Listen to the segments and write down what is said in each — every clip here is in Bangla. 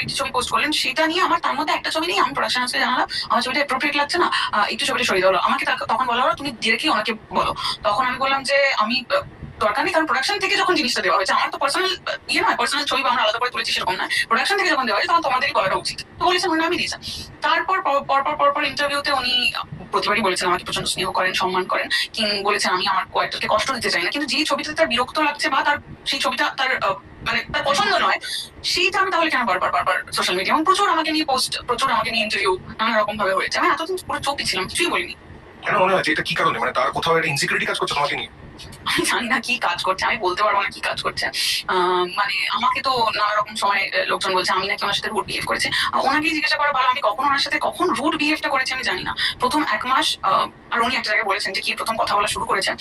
একটি ছবি পোস্ট করলেন, সেটা নিয়ে আমার তার মধ্যে একটা ছবি নিয়ে আমি প্রোডাকশন হাউসকে জানালাম, আমার ছবিটা অ্যাপ্রোপ্রিয়েট লাগছে না একটু ছবিটা সরিয়ে দেওয়া আমাকে তখন বলা হলো, তুমি ডিরেক্টলি ওনাকে বলো। তখন আমি বললাম যে, আমি দরকার নেই, কারণ প্রোডাকশন থেকে যখন জিনিসটা দেওয়া হয়েছে, আমার তো পার্সোনাল ইয়ে নয় পার্সোনাল ছবি আমরা আলাদা করে তুলেছি সেরকম নয়। প্রোডাকশন থেকে যখন দেওয়া হয়েছে, তখন তোমাদেরই বলাটা উচিত। তো বলেছেন আমি দিয়েছেন তারপর পর- পরপর পরপর ইন্টারভিউতে উনি প্রতিবারই বলেছেন, আমাকে প্রচণ্ড স্নেহ করেন, সম্মান করেন। কিং বলেছেন, আমি আমার কয়েকটাকে কষ্ট দিতে চাই না। কিন্তু যে ছবিতে তার বিরক্ত লাগছে বা তার, সেই ছবিটা তার মানে তার পছন্দ নয়, সেইটা আমি তাহলে কেন বারবার বারবার সোশ্যাল মিডিয়া এবং প্রচুর আমাকে নিয়ে পোস্ট প্রচুর আমাকে নিয়ে ইন্টারভিউ নানা রকম ভাবে হয়েছে। আমি এতদিন পুরো চোখ ছিলাম, কিছুই বলিনি। কেন মনে হচ্ছে? এটা কি কারণে? মানে তার কোথাও একটা ইনসিকিউরিটি কাজ করছে তোমাকে নিয়ে? আমি জানি না কি কাজ করছে আমি বলতে পারব না কি কাজ করছে। মানে আমাকে তো নানা রকম সময় লোকজন বলছে আমি নাকি ওনার সাথে রুট বিহেভ করেছি। আহ, ওনাকেই জিজ্ঞাসা করা ভালো আমি কখন ওনার সাথে কখন রুট বিহেভটা করেছি আমি জানি না। প্রথম এক মাস আর উনি একটা জায়গায় বলেছেন যে কি প্রথম কথা বলা শুরু করেছেন।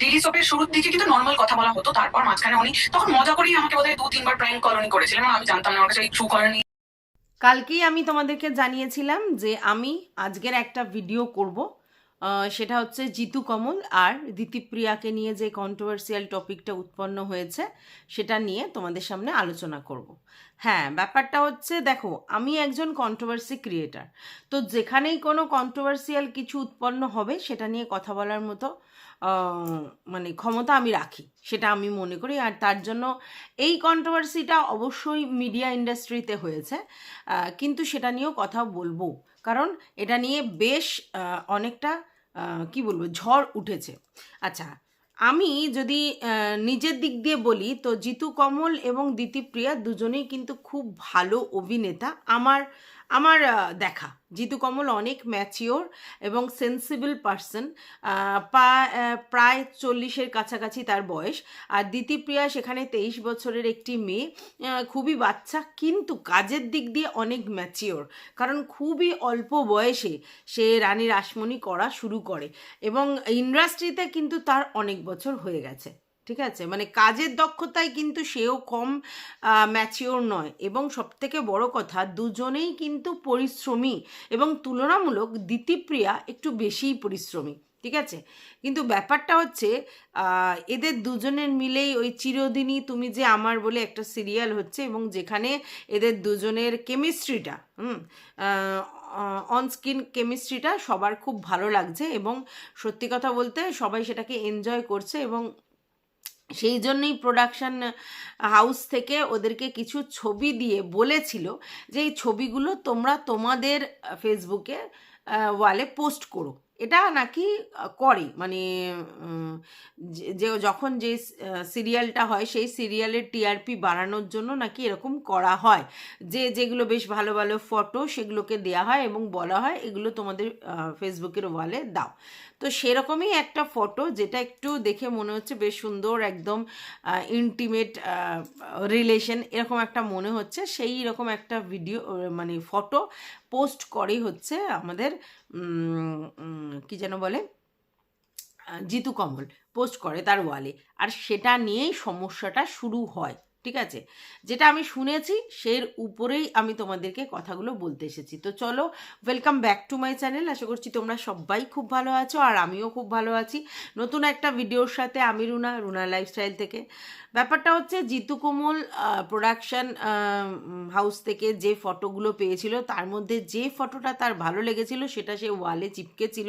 ডেলি সোপের শুরুর দিকে কিন্তু নর্মাল কথা বলা হতো তারপর মাঝখানে উনি তখন মজা করেই আমাকে বোধহয় দু তিনবার প্র্যাঙ্ক কলোনি করেছিলেন আমি জানতাম না আমার কাছে ট্রু কলোনি কালকেই আমি তোমাদেরকে জানিয়েছিলাম যে আমি আজকের একটা ভিডিও করব। সেটা হচ্ছে জিতু কমল আর দিতিপ্রিয়াকে নিয়ে যে কন্ট্রোভার্সিয়াল টপিকটা উৎপন্ন হয়েছে, সেটা নিয়ে তোমাদের সামনে আলোচনা করব। হ্যাঁ ব্যাপারটা হচ্ছে দেখো, আমি একজন কন্ট্রোভার্সি ক্রিয়েটার তো যেখানেই কোনো কন্ট্রোভার্সিয়াল কিছু উৎপন্ন হবে, সেটা নিয়ে কথা বলার মতো মানে ক্ষমতা আমি রাখি, সেটা আমি মনে করি। আর তার জন্য এই কন্ট্রোভার্সিটা অবশ্যই মিডিয়া ইন্ডাস্ট্রিতে হয়েছে কিন্তু সেটা নিয়েও কথা বলব। কারণ এটা নিয়ে বেশ অনেকটা কি বলব, ঝড় উঠেছে। আচ্ছা আমি যদি নিজের দিক দিয়ে বলি, তো জিতু কমল এবং দিতিপ্রিয়া দুজনেই কিন্তু খুব ভালো অভিনেতা। আমার আমার দেখা। জিতু কমল অনেক ম্যাচিওর এবং সেন্সিবল পার্সন প্রায় চল্লিশের কাছাকাছি তার বয়স। আর দিতিপ্রিয়া সেখানে তেইশ বছরের একটি মেয়ে খুবই বাচ্চা, কিন্তু কাজের দিক দিয়ে অনেক ম্যাচিওর কারণ খুবই অল্প বয়সে সে রানী রাসমণি করা শুরু করে এবং ইন্ডাস্ট্রিতে কিন্তু তার অনেক বছর হয়ে গেছে। ঠিক আছে? মানে কাজের দক্ষতায় কিন্তু সেও কম ম্যাচিওর নয়। এবং সবথেকে বড় কথা, দুজনেই কিন্তু পরিশ্রমী এবং তুলনামূলক দিতিপ্রিয়া একটু বেশিই পরিশ্রমী, ঠিক আছে? কিন্তু ব্যাপারটা হচ্ছে এদের দুজনের মিলেই ওই চিরদিনই তুমি যে আমার বলে একটা সিরিয়াল হচ্ছে এবং যেখানে এদের দুজনের কেমিস্ট্রিটা হুম অন স্কিন কেমিস্ট্রিটা সবার খুব ভালো লাগছে এবং সত্যি কথা বলতে সবাই সেটাকে এনজয় করছে এবং সেই জন্যই প্রোডাকশান হাউস থেকে ওদেরকে কিছু ছবি দিয়ে বলেছিল যে এই ছবিগুলো তোমরা তোমাদের ফেসবুকে ওয়ালে পোস্ট করো। এটা নাকি করে মানে যে- যখন যে সিরিয়ালটা হয় সেই সিরিয়ালের টিআরপি বাড়ানোর জন্য নাকি এরকম করা হয়। যে, যেগুলো বেশ ভালো ভালো ফটো সেগুলোকে দেওয়া হয় এবং বলা হয় এগুলো তোমাদের ফেসবুকের ওয়ালে দাও। তো সেরকমই একটা ফটো যেটা একটু দেখে মনে হচ্ছে বেশ সুন্দর, একদম ইন্টিমেট রিলেশন এরকম একটা মনে হচ্ছে। সেই রকম একটা ভিডিও মানে ফটো পোস্ট করে হচ্ছে আমাদের কি যেন বলে জিতু কমল পোস্ট করে তার ওয়ালে আর সেটা নিয়েই সমস্যাটা শুরু হয়। ঠিক আছে? যেটা আমি শুনেছি, সের উপরেই আমি তোমাদেরকে কথাগুলো বলতে এসেছি। তো চলো welcome back to my channel আশা করছি তোমরা সবাই খুব ভালো আছো, আর আমিও খুব ভালো আছি। নতুন একটা ভিডিওর সাথে আমি রুনা রুনা লাইফস্টাইল থেকে। ব্যাপারটা হচ্ছে, জিতু কোমল প্রোডাকশান হাউস থেকে যে ফটোগুলো পেয়েছিল, তার মধ্যে যে ফটোটা তার ভালো লেগেছিল, সেটা সে ওয়ালে চিপকেছিল।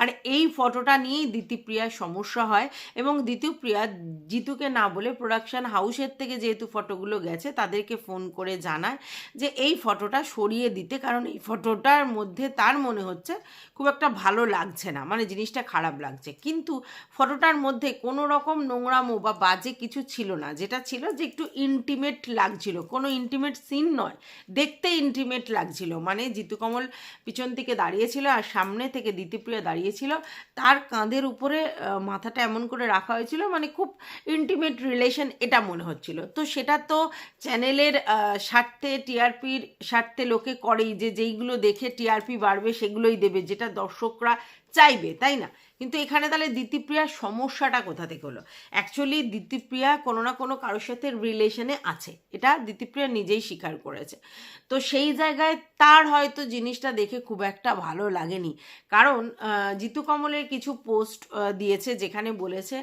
আর এই ফটোটা নিয়েই দিতিপ্রিয়ার সমস্যা হয় এবং দ্বিতীয় প্রিয়া জিতুকে না বলে প্রোডাকশন হাউসের থেকে যেহেতু ফটোগুলো গেছে, তাদেরকে ফোন করে জানায় যে এই ফটোটা সরিয়ে দিতে। কারণ এই ফটোটার মধ্যে তার মনে হচ্ছে খুব একটা ভালো লাগছে না মানে জিনিসটা খারাপ লাগছে। কিন্তু ফটোটার মধ্যে কোনো রকম নোংরামো বা বাজে কিছু ছিল না। যেটা ছিল যে একটু ইন্টিমেট লাগছিল, কোনো ইন্টিমেট সিন নয়, দেখতে ইন্টিমেট লাগছিল। মানে জিতু কমল পিছন থেকে দাঁড়িয়েছিল আর সামনে থেকে দিতিপ্রিয়া দাঁড়িয়েছিল। তার কাঁধের উপরে মাথাটা এমন করে রাখা হয়েছিল মানে খুব ইন্টিমেট রিলেশন এটা মনে হচ্ছিল। তো সেটা তো চ্যানেলের স্বার্থে টিআরপির স্বার্থে লোকে করেই যে যেইগুলো দেখে টিআরপি বাড়বে সেগুলোই দেবে, যেটা দর্শকরা চাইবে, তাই না? কিন্তু এখানে তাহলে দিতিপ্রিয়ার সমস্যাটা কোথা থেকে হলো? অ্যাকচুয়ালি দিতিপ্রিয়া কোনো না কোনো কারোর সাথে রিলেশনে আছে। এটা দিতিপ্রিয়া নিজেই স্বীকার করেছে। তো সেই জায়গায় তার হয়তো জিনিসটা দেখে খুব একটা ভালো লাগেনি। কারণ জিতু কমলের কিছু পোস্ট দিয়েছে যেখানে বলেছে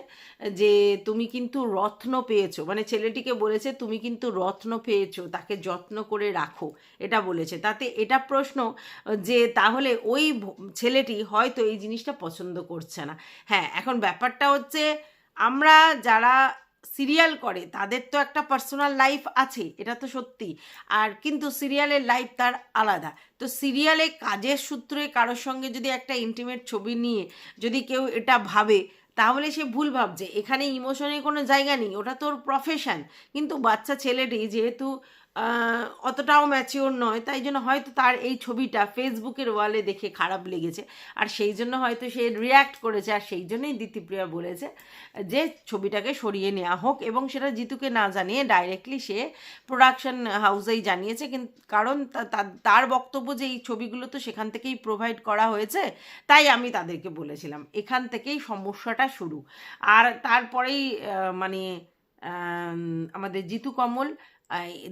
যে, তুমি কিন্তু রত্ন পেয়েছ। মানে ছেলেটিকে বলেছে, তুমি কিন্তু রত্ন পেয়েছ, তাকে যত্ন করে রাখো। এটা বলেছে। তাতে এটা প্রশ্ন যে, তাহলে ওই ছেলেটি হয়তো এই জিনিসটা পছন্দ করছে। না। হ্যাঁ এখন ব্যাপারটা হচ্ছে আমরা যারা সিরিয়াল করে, তাদের তো একটা পার্সোনাল লাইফ আছে, এটা তো সত্যি। আর কিন্তু সিরিয়ালের লাইফ তার আলাদা। তো সিরিয়ালে কাজের সূত্রে কারোর সঙ্গে যদি একটা ইন্টিমেট ছবি নিয়ে যদি কেউ এটা ভাবে, তাহলে সে ভুল ভাবছে। এখানে ইমোশনের কোনো জায়গা নেই, ওটা তোর প্রফেশন কিন্তু বাচ্চা ছেলেটি যেহেতু অতটাও ম্যাচিওর নয়, তাই জন্য হয়তো তার এই ছবিটা ফেসবুকের ওয়ালে দেখে খারাপ লেগেছে। আর সেই জন্য হয়তো সে রিয়্যাক্ট করেছে, আর সেই জন্যই দিতিপ্রিয়া বলেছে যে ছবিটাকে সরিয়ে নেওয়া হোক এবং সেটা জিতুকে না জানিয়ে ডাইরেক্টলি সে প্রোডাকশন হাউসেই জানিয়েছে। কিন্তু কারণ তার বক্তব্য যে এই ছবিগুলো তো সেখান থেকেই প্রোভাইড করা হয়েছে, তাই আমি তাদেরকে বলেছিলাম, এখান থেকেই সমস্যাটা শুরু। আর তারপরেই মানে আমাদের জিতু কমল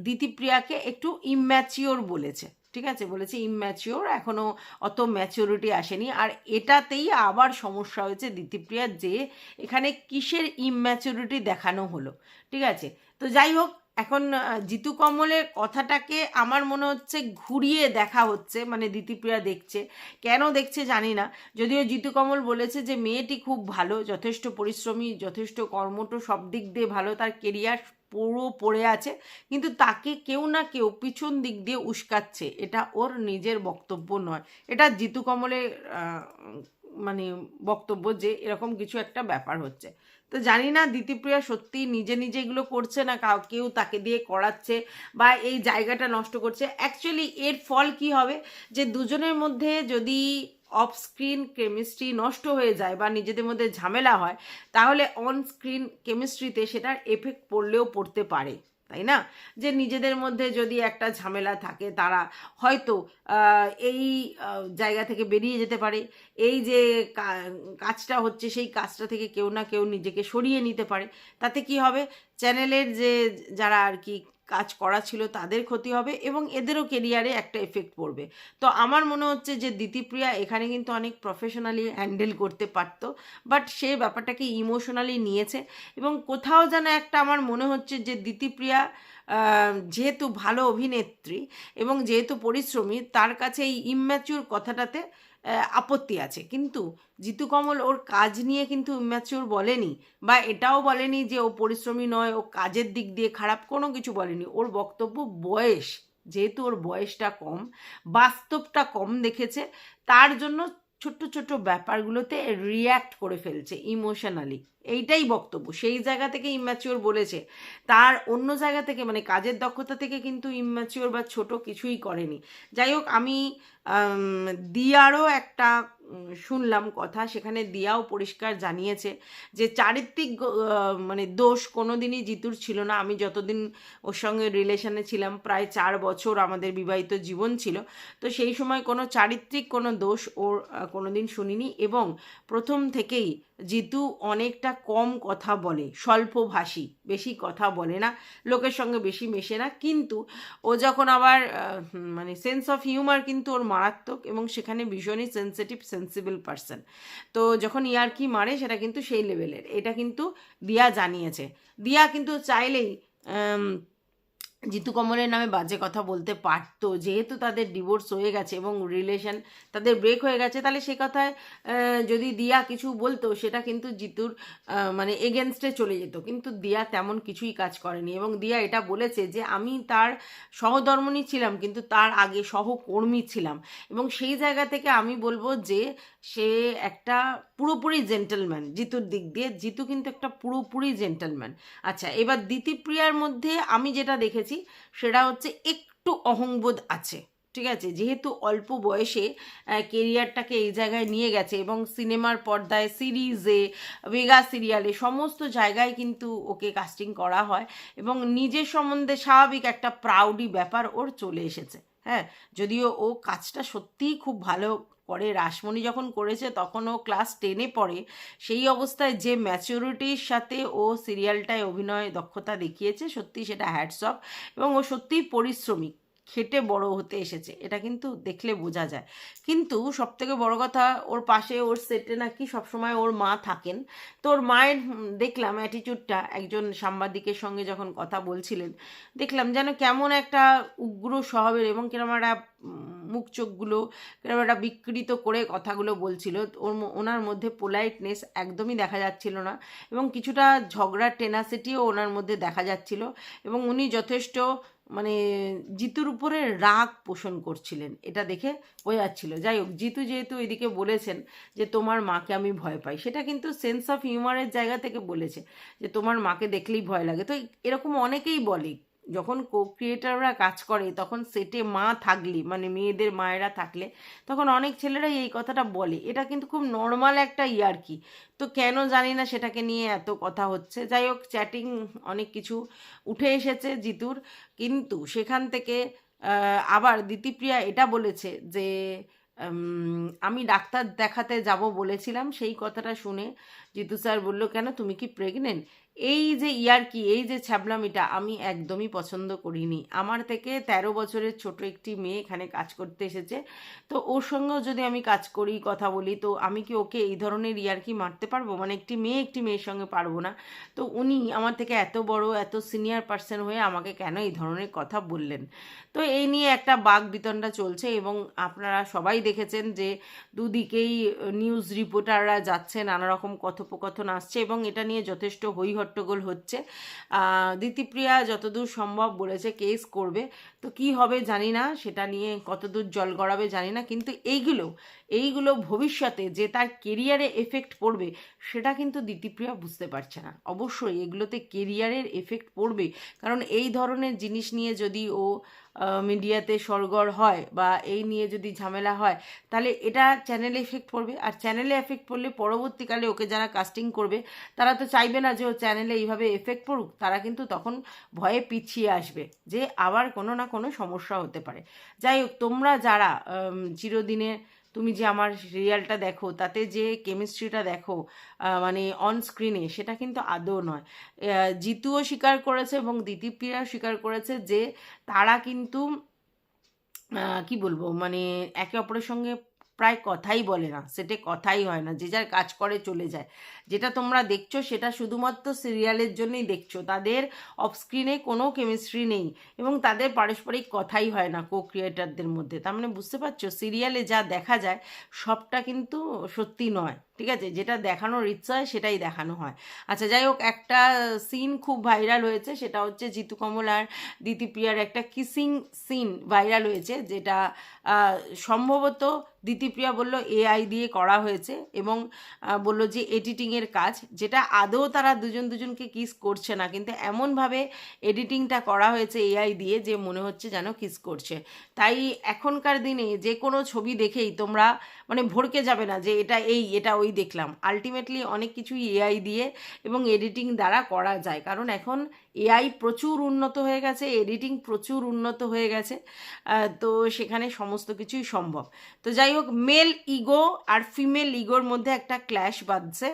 দিতিপ্রিয়াকে একটু ইম্যাচিওর বলেছে। ঠিক আছে? বলেছে ইম্যাচিওর এখনও অত ম্যাচিওরিটি আসেনি। আর এটাতেই আবার সমস্যা হয়েছে দিতিপ্রিয়ার যে এখানে কিসের ইম্যাচিওরিটি দেখানো হলো। ঠিক আছে? তো যাই হোক, এখন জিতু কমলের কথাটাকে আমার মনে হচ্ছে ঘুরিয়ে দেখা হচ্ছে মানে দিতিপ্রিয়া দেখছে। কেন দেখছে জানি না। যদিও জিতু কমল বলেছে যে, মেয়েটি খুব ভালো, যথেষ্ট পরিশ্রমী, যথেষ্ট কর্মঠ, সব দিক দিয়ে ভালো, তার কেরিয়ার পুরো পড়ে আছে, কিন্তু তাকে কেউ না কেউ পিছন দিক দিয়ে উস্কাচ্ছে। এটা ওর নিজের বক্তব্য নয়। এটা জিতু কমলের মানে বক্তব্য যে এরকম কিছু একটা ব্যাপার হচ্ছে। তো জানি না দিতিপ্রিয়া সত্যি নিজে নিজে এগুলো করছে না, কাউ, কেউ তাকে দিয়ে করাচ্ছে বা এই জায়গাটা নষ্ট করছে। অ্যাকচুয়ালি এর ফল কি হবে? যে দুজনের মধ্যে যদি অফ স্ক্রিন কেমিস্ট্রি নষ্ট হয়ে যায় বা নিজেদের মধ্যে ঝামেলা হয়, তাহলে অন স্ক্রিন কেমিস্ট্রিতে সেটার এফেক্ট পড়লেও পড়তে পারে, তাই না? যে নিজেদের মধ্যে যদি একটা ঝামেলা থাকে, তারা হয়তো এই জায়গা থেকে বেরিয়ে যেতে পারে, এই যে কাজটা হচ্ছে সেই কাজটা থেকে কেউ না কেউ নিজেকে সরিয়ে নিতে পারে, তাতে কি হবে? চ্যানেলের যে, যারা আর কি কাজ করা ছিল তাদের ক্ষতি হবে এবং এদেরও কেরিয়ারে একটা এফেক্ট পড়বে। তো আমার মনে হচ্ছে যে দিতিপ্রিয়া এখানে কিন্তু অনেক প্রফেশনালি হ্যান্ডেল করতে পারতো বাট সে ব্যাপারটাকে ইমোশনালি নিয়েছে এবং কোথাও যেন একটা আমার মনে হচ্ছে যে দিতিপ্রিয়া যেহেতু ভালো অভিনেত্রী এবং যেহেতু পরিশ্রমী, তার কাছে এই ইম্যাচিওর কথাটাতে আপত্তি আছে। কিন্তু জিতু কমল ওর কাজ নিয়ে কিন্তু ইম্যাচিওর বলেনি বা এটাও বলেনি যে ও পরিশ্রমী নয়, ও কাজের দিক দিয়ে খারাপ কোনো কিছু বলেনি। ওর বক্তব্য বয়স, যেহেতু ওর বয়সটা কম, বাস্তবটা কম দেখেছে, তার জন্য ছোট্ট ছোট্ট ব্যাপারগুলোতে রিয়্যাক্ট করে ফেলছে ইমোশনালি এইটাই বক্তব্য। সেই জায়গা থেকে ইম্যাচিওর বলেছে। তার অন্য জায়গা থেকে মানে কাজের দক্ষতা থেকে কিন্তু ইম্যাচিওর বা ছোট কিছুই করেনি। যাই হোক, আমি দিয়ারও একটা শুনলাম কথা। সেখানে দিয়াও পরিষ্কার জানিয়েছে যে চারিত্রিক মানে দোষ কোনো দিনই জিতুর ছিল না। আমি যতদিন ওর সঙ্গে রিলেশনে ছিলাম, প্রায় চার বছর আমাদের বিবাহিত জীবন ছিল। তো সেই সময় কোনো চারিত্রিক কোনো দোষ ওর কোনো দিন শুনিনি এবং প্রথম থেকেই জিতু অনেকটা কম কথা বলে স্বল্পভাষী বেশি কথা বলে না, লোকের সঙ্গে বেশি মেশে না। কিন্তু ও যখন আবার মানে সেন্স অফ হিউমার কিন্তু ওর মারাত্মক এবং সেখানে ভীষণই সেন্সিটিভ সেন্সিবল পার্সন তো যখন ইয়ারকি মারে সেটা কিন্তু সেই লেভেলের এটা কিন্তু দিয়া জানিয়েছে। দিয়া কিন্তু চাইলেই জিতু কমলের নামে বাজে কথা বলতে পারতো। যেহেতু তাদের ডিভোর্স হয়ে গেছে এবং রিলেশন তাদের ব্রেক হয়ে গেছে, তাহলে সে কথায় যদি দিয়া কিছু বলতো, সেটা কিন্তু জিতুর মানে এগেনস্টে চলে যেত। কিন্তু দিয়া তেমন কিছুই কাজ করেনি এবং দিয়া এটা বলেছে যে, আমি তার সহধর্মণী ছিলাম, কিন্তু তার আগে সহকর্মী ছিলাম। এবং সেই জায়গা থেকে আমি বলব যে সে একটা পুরোপুরি জেন্টেলম্যান জিতুর দিক দিয়ে। জিতু কিন্তু একটা পুরোপুরি জেন্টেলম্যান আচ্ছা এবার দিতিপ্রিয়ার মধ্যে আমি যেটা দেখেছি, সেটা হচ্ছে একটু অহংবোধ আছে, ঠিক আছে? যেহেতু অল্প বয়সে কেরিয়ারটাকে এই জায়গায় নিয়ে গেছে এবং সিনেমার পর্দায়, সিরিজে ভেগা সিরিয়ালে সমস্ত জায়গায় কিন্তু ওকে কাস্টিং করা হয় এবং নিজের সম্বন্ধে স্বাভাবিক একটা প্রাউডি ব্যাপার ওর চলে এসেছে হ্যাঁ? যদিও ও কাজটা সত্যিই খুব ভালো করে রাসমণি যখন করেছে, তখন ও ক্লাস টেনে পড়ে। সেই অবস্থায় যে ম্যাচিউরিটির সাথে ও সিরিয়ালটায় অভিনয় দক্ষতা দেখিয়েছে সত্যি সেটা হ্যাটস এবং ও সত্যিই পরিশ্রমিক। খেটে বড় হতে এসেছে। এটা কিন্তু দেখলে বোঝা যায়। কিন্তু সব থেকে বড় কথা, ওর পাশে ওর সেটে নাকি সবসময় ওর মা থাকেন। তো ওর মায়ের দেখলাম অ্যাটিটিউডটা একজন সাংবাদিকের সঙ্গে যখন কথা বলছিলেন, দেখলাম যেন কেমন একটা উগ্র স্বভাবের এবং কিরম একটা মুখ চোখগুলো কিরম একটা বিকৃত করে কথাগুলো বলছিল। ওর ওনার মধ্যে পোলাইটনেস একদমই দেখা যাচ্ছিল না এবং কিছুটা ঝগড়ার টেনাসিটিও ওনার মধ্যে দেখা যাচ্ছিল এবং উনি যথেষ্ট মানে জিতুর উপরে রাগ পোষণ করছিলেন। এটা দেখে বোঝা যাচ্ছিল যাই হোক, জিতু যেহেতু এদিকে বলেছেন যে, তোমার মাকে আমি ভয় পাই। সেটা কিন্তু সেন্স অফ হিউমারের জায়গা থেকে বলেছে যে, তোমার মাকে দেখলেই ভয় লাগে। তো এরকম অনেকেই বলে যখন কো ক্রিয়েটাররা কাজ করে, তখন সেটে মা থাকলে মানে মেয়েদের মায়েরা থাকলে, তখন অনেক ছেলেরাই এই কথাটা বলে। এটা কিন্তু খুব নর্মাল একটা ইয়ার্কি তো কেন জানি না সেটাকে নিয়ে এত কথা হচ্ছে। যাই হোক চ্যাটিং অনেক কিছু উঠে এসেছে জিতুর। কিন্তু সেখান থেকে আবার দিতিপ্রিয়া এটা বলেছে যে আমি ডাক্তার দেখাতে যাব বলেছিলাম। সেই কথাটা শুনে জিতু স্যার বলল, কেন, তুমি কি প্রেগনেন্ট এই যে ইয়ারকি এই যে ছ্যাবলামিটা আমি একদমই পছন্দ করিনি। আমার থেকে তেরো বছরের ছোট একটি মেয়ে এখানে কাজ করতে এসেছে। তো ওর সঙ্গেও যদি আমি কাজ করি, কথা বলি, তো আমি কি ওকে এই ধরনের ইয়ারকি মারতে পারব? মানে একটি মেয়ে একটি মেয়ের সঙ্গে পারব না। তো উনি আমার থেকে এত বড়, এত সিনিয়র পার্সন হয়ে আমাকে কেন এই ধরনের কথা বললেন? তো এই নিয়ে একটা বাঘ বিতণ্ডা চলছে এবং আপনারা সবাই দেখেছেন যে দুদিকেই নিউজ রিপোর্টাররা যাচ্ছে নানা রকম কথোপকথন আসছে এবং এটা নিয়ে যথেষ্ট হই হট্টগোল হচ্ছে। দিতিপ্রিয়া যতদূর সম্ভব বলেছে কেস করবে। তো কি হবে জানি না, সেটা নিয়ে কতদূর জল গড়াবে জানি না, কিন্তু এইগুলো এইগুলো ভবিষ্যতে যে তার কেরিয়ারে এফেক্ট পড়বে সেটা কিন্তু দিতিপ্রিয়া বুঝতে পারছে না। অবশ্যই এগুলোতে কেরিয়ারের এফেক্ট পড়বে। কারণ এই ধরনের জিনিস নিয়ে যদি ও মিডিয়াতে সরগর হয় বা এই নিয়ে যদি ঝামেলা হয় তাহলে এটা চ্যানেলে এফেক্ট পড়বে। আর চ্যানেলে এফেক্ট পড়লে পরবর্তীকালে ওকে যারা কাস্টিং করবে তারা তো চাইবে না যে ও চ্যানেলে এইভাবে এফেক্ট পড়ুক। তারা কিন্তু তখন ভয়ে পিছিয়ে আসবে যে আবার কোনো না কোনো সমস্যা হতে পারে। যাই হোক তোমরা যারা উম, চিরদিনে তুমি যে আমার রিয়ালটা দেখো, তাতে যে কেমিস্ট্রিটা দেখো মানে অন স্ক্রিনে সেটা কিন্তু আদৌ নয়। জিতুও স্বীকার করেছে এবং দিতিপ্রিয়াও স্বীকার করেছে যে তারা কিন্তু কি বলব মানে একে অপরের সঙ্গে প্রায় কথাই বলে না, সেটে কথাই হয় না, যে যার কাজ করে চলে যায়। যেটা তোমরা দেখছ সেটা শুধুমাত্র সিরিয়ালের জন্যই দেখছ, তাদের অফ স্ক্রিনে কোনো কেমিস্ট্রি নেই এবং তাদের পারস্পরিক কথাই হয় না কো ক্রিয়েটারদের মধ্যে। তার মানে বুঝতে পারছ সিরিয়ালে যা দেখা যায় সবটা কিন্তু সত্যি নয়, ঠিক আছে? যেটা দেখানোর ইচ্ছা হয় সেটাই দেখানো হয়। আচ্ছা যাই হোক, একটা সিন খুব ভাইরাল হয়েছে, সেটা হচ্ছে জিতু কমল আর দিতিপ্রিয়ার একটা কিসিং সিন ভাইরাল হয়েছে, যেটা সম্ভবত দিতিপ্রিয়া বলল, এআই দিয়ে করা হয়েছে এবং বলল যে এডিটিংয়ের কাজ, যেটা আদৌ তারা দুজন দুজনকে কিস করছে না। কিন্তু এমনভাবে এডিটিংটা করা হয়েছে এআই দিয়ে যে মনে হচ্ছে যেন কিস করছে। তাই এখনকার দিনে যে কোনো ছবি দেখেই তোমরা মানে ভরকে যাবে না যে এটা এই, এটা ওই দেখলাম। আলটিমেটলি অনেক কিছুই এআই দিয়ে এবং এডিটিং দ্বারা করা যায়। কারণ এখন এআই প্রচুর উন্নত হয়ে গেছে এডিটিং প্রচুর উন্নত হয়ে গেছে তো সেখানে সমস্ত কিছুই সম্ভব। তো যাই হোক মেল ইগো আর ফিমেল ইগোর মধ্যে একটা ক্ল্যাশ বাঁধছে।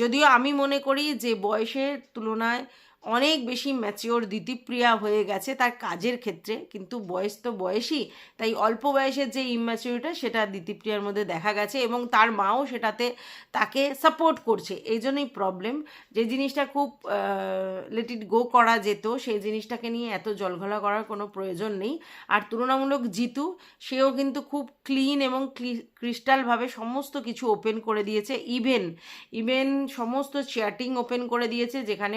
যদিও আমি মনে করি যে বয়সের তুলনায় অনেক বেশি ম্যাচিওর দিতিপ্রিয়া হয়ে গেছে তার কাজের ক্ষেত্রে। কিন্তু বয়স তো বয়সই, তাই অল্প বয়সের যে ইম্যাচিউরিটা সেটা দিতিপ্রিয়ার মধ্যে দেখা গেছে এবং তার মাও সেটাতে তাকে সাপোর্ট করছে। এই জন্যই প্রবলেম যে জিনিসটা খুব লেট ইট গো করা যেত, সেই জিনিসটাকে নিয়ে এত জলঘলা করার কোনো প্রয়োজন নেই। আর তুলনামূলক জিতু, সেও কিন্তু খুব ক্লিন এবং ক্রিস্টালভাবে সমস্ত কিছু ওপেন করে দিয়েছে। ইভেন ইভেন সমস্ত চ্যাটিং ওপেন করে দিয়েছে, যেখানে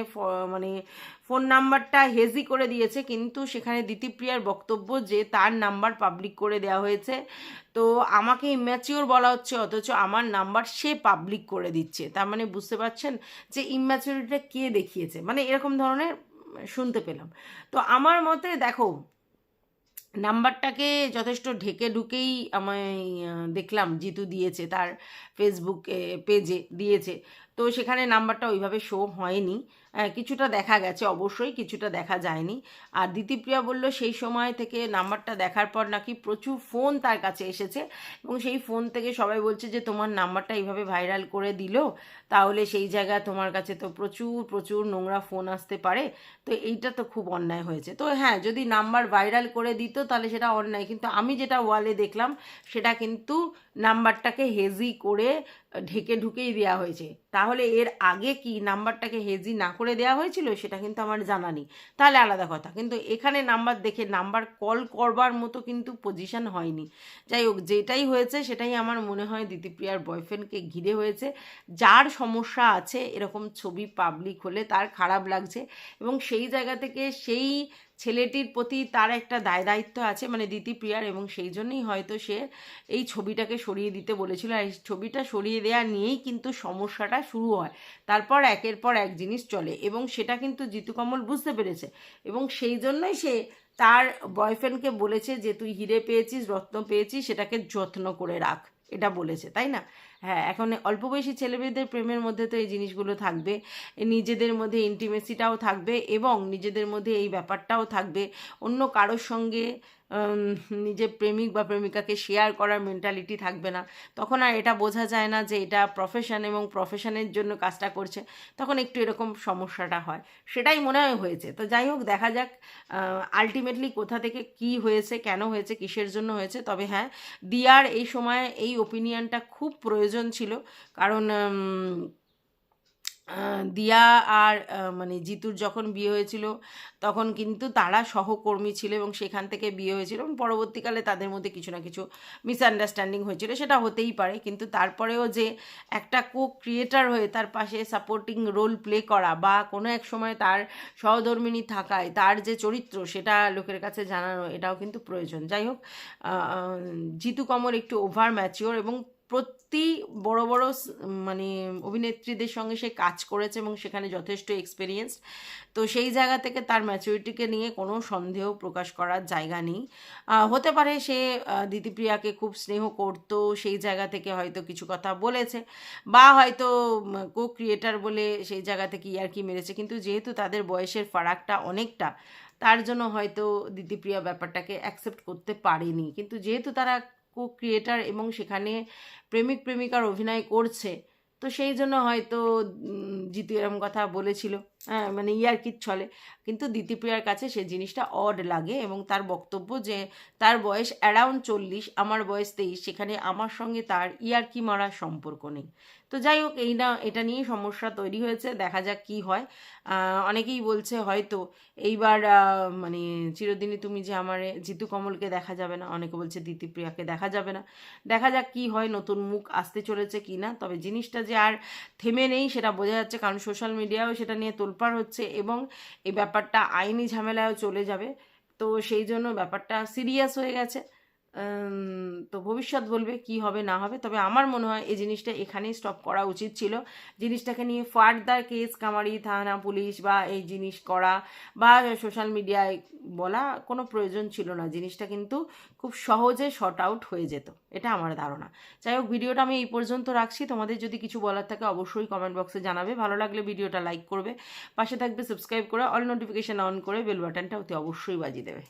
মানে ফোন নাম্বারটা হেজি করে দিয়েছে, কিন্তু সেখানে দিতিপ্রিয়ার বক্তব্য যে তার নাম্বার পাবলিক করে দেওয়া হয়েছে। তো আমাকে ইম্যাচিওর বলা হচ্ছে, অথচ আমার নাম্বার সে পাবলিক করে দিচ্ছে। তার মানে বুঝতে পারছেন যে ইম্যাচিউরিটিটা কে দেখিয়েছে? মানে এরকম ধরনের শুনতে পেলাম। তো আমার মতে দেখো, নাম্বারটাকে যথেষ্ট ঢেকে ঢুকেই আমায় দেখলাম, জিতু দিয়েছে, তার ফেসবুক পেজে দিয়েছে। তো সেখানে নাম্বারটা ওইভাবে শো হয়নি। কিছুটা দেখা গেছে অবশ্যই, কিছুটা দেখা যায়নি। আর দিতিপ্রিয়া বলল, সেই সময় থেকে নাম্বারটা দেখার পর নাকি প্রচুর ফোন তার কাছে এসেছে এবং সেই ফোন থেকে সবাই বলছে যে, তোমার নাম্বারটা এইভাবে ভাইরাল করে দিল, তাহলে সেই জায়গায় তোমার কাছে তো প্রচুর প্রচুর নোংরা ফোন আসতে পারে। তো এইটা তো খুব অন্যায় হয়েছে। তো হ্যাঁ যদি নাম্বার ভাইরাল করে দিত তাহলে সেটা অন্যায়। কিন্তু আমি যেটা ওয়ালে দেখলাম, সেটা কিন্তু নাম্বারটাকে হেজি করে ঢেকে ঢুকেই দেওয়া হয়েছে। তাহলে এর আগে কি নাম্বারটাকে হেজি না করে দেওয়া হয়েছিল, সেটা কিন্তু আমার জানা নেই। তাহলে আলাদা কথা। কিন্তু এখানে নাম্বার দেখে নাম্বার কল করবার মতো কিন্তু পজিশন হয়নি। যাই হোক, যেটাই হয়েছে, সেটাই আমার মনে হয় দিদিপ্রিয়ার বয়ফ্রেন্ডকে ঘিরে হয়েছে। যার সমস্যা আছে, এরকম ছবি পাবলিক হলে তার খারাপ লাগছে। এবং সেই জায়গা থেকে সেই ছেলেটির প্রতি তার একটা দায় দায়িত্ব আছে মানে দিতিপ্রিয়ার এবং সেই জন্যই হয়তো সে এই ছবিটাকে সরিয়ে দিতে বলেছিল। আর এই ছবিটা সরিয়ে দেওয়া নিয়েই কিন্তু সমস্যাটা শুরু হয়। তারপর একের পর এক জিনিস চলে, এবং সেটা কিন্তু জিতু কমল বুঝতে পেরেছে। এবং সেই জন্যই সে তার বয়ফ্রেন্ডকে বলেছে যে, তুই হিরে পেয়েছিস, রত্ন পেয়েছিস, সেটাকে যত্ন করে রাখ। এটা বলেছে, তাই না? হ্যাঁ এখন অল্প বয়সী ছেলেমেয়েদের প্রেমের মধ্যে তো এই জিনিসগুলো থাকবে। নিজেদের মধ্যে ইন্টিমেসিটাও থাকবে এবং নিজেদের মধ্যে এই ব্যাপারটাও থাকবে। অন্য কারোর সঙ্গে নিজের প্রেমিক বা প্রেমিকাকে শেয়ার করার মেন্টালিটি থাকবে না। তখন আর এটা বোঝা যায় না যে এটা প্রফেশন এবং প্রফেশনের জন্য কাজটা করছে। তখন একটু এরকম সমস্যাটা হয়। সেটাই মনে হয় হয়েছে। তো যাই হোক, দেখা যাক আলটিমেটলি কোথা থেকে কি হয়েছে, কেন হয়েছে, কিসের জন্য হয়েছে। তবে হ্যাঁ দিয়ার এই সময় এই ওপিনিয়নটা খুব প্রয়োজন ছিল। কারণ দিয়া আর মানে জিতুর যখন বিয়ে হয়েছিল, তখন কিন্তু তারা সহকর্মী ছিল এবং সেখান থেকে বিয়ে হয়েছিল এবং পরবর্তীকালে তাদের মধ্যে কিছু না কিছু মিসআন্ডারস্ট্যান্ডিং হয়েছিল, সেটা হতেই পারে। কিন্তু তারপরেও যে একটা কো ক্রিয়েটার হয়ে তার পাশে সাপোর্টিং রোল প্লে করা বা কোনো এক সময় তার সহধর্মিনী থাকায় তার যে চরিত্র, সেটা লোকের কাছে জানানো, এটাও কিন্তু প্রয়োজন। যাই হোক জিতু কমর একটু ওভার ম্যাচিওর এবং প্রতি বড় বড় মানে অভিনেত্রীদের সঙ্গে সে কাজ করেছে এবং সেখানে যথেষ্ট এক্সপিরিয়েন্স তো সেই জায়গা থেকে তার ম্যাচুরিটিকে নিয়ে কোনো সন্দেহ প্রকাশ করার জায়গা নেই। হতে পারে সে আহ, দিতিপ্রিয়াকে খুব স্নেহ করতো সেই জায়গা থেকে হয়তো কিছু কথা বলেছে বা হয়তো কো ক্রিয়েটার বলে সেই জায়গা থেকে ইয়ার্কি মেরেছে। কিন্তু যেহেতু তাদের বয়সের ফারাকটা অনেকটা তার জন্য হয়তো দিতিপ্রিয়া ব্যাপারটাকে অ্যাকসেপ্ট করতে পারেনি। কিন্তু যেহেতু তারা কো ক্রিয়েটার এবং সেখানে প্রেমিক, প্রেমিকার অভিনয় করছে। তো সেই জন্য হয়তো জিতু এরম কথা বলেছিল। মানে ইয়ার্কির ছলে কিন্তু দিতিপ্রিয়ার কাছে সে জিনিসটা অড লাগে এবং তার বক্তব্য যে তার বয়স অ্যারাউন্ড চল্লিশ, আমার বয়স তেইশ, সেখানে আমার সঙ্গে তার ইয়ার্কি মারার সম্পর্ক নেই। তো যাই হোক, এই না, এটা নিয়ে সমস্যা তৈরি হয়েছে, দেখা যাক কি হয়। অনেকেই বলছে হয়তো এইবার মানে চিরদিনই তুমি যে আমার, জিতু কমলকে দেখা যাবে না, অনেকে বলছে দিতিপ্রিয়াকে দেখা যাবে না। দেখা যাক কি হয়, নতুন মুখ আসতে চলেছে কি না তবে জিনিসটা যে আর থেমে নেই সেটা বোঝা যাচ্ছে, কারণ সোশ্যাল মিডিয়াও সেটা নিয়ে তোলপাড় হচ্ছে এবং এই ব্যাপারটা আইনি ঝামেলায়ও চলে যাবে। তো সেই জন্য ব্যাপারটা সিরিয়াস হয়ে গেছে। তো ভবিষ্যৎ বলবে কি হবে, না হবে। তবে আমার মনে হয় এই জিনিসটা এখানেই স্টপ করা উচিত ছিল। জিনিসটাকে নিয়ে ফার্দার কেস কামারি, থানা, পুলিশ বা এই জিনিস করা বা সোশ্যাল মিডিয়ায় বলা কোনো প্রয়োজন ছিল না। জিনিসটা কিন্তু খুব সহজে শর্ট আউট হয়ে যেত। এটা আমার ধারণা। যাই হোক ভিডিওটা আমি এই পর্যন্ত রাখছি। তোমাদের যদি কিছু বলার থাকে অবশ্যই কমেন্ট বক্সে জানাবে। ভালো লাগলে ভিডিওটা লাইক করবে। পাশে থাকবে সাবস্ক্রাইব করে অল নোটিফিকেশান অন করে বেল বাটনটা অতি অবশ্যই বাজিয়ে দেবে।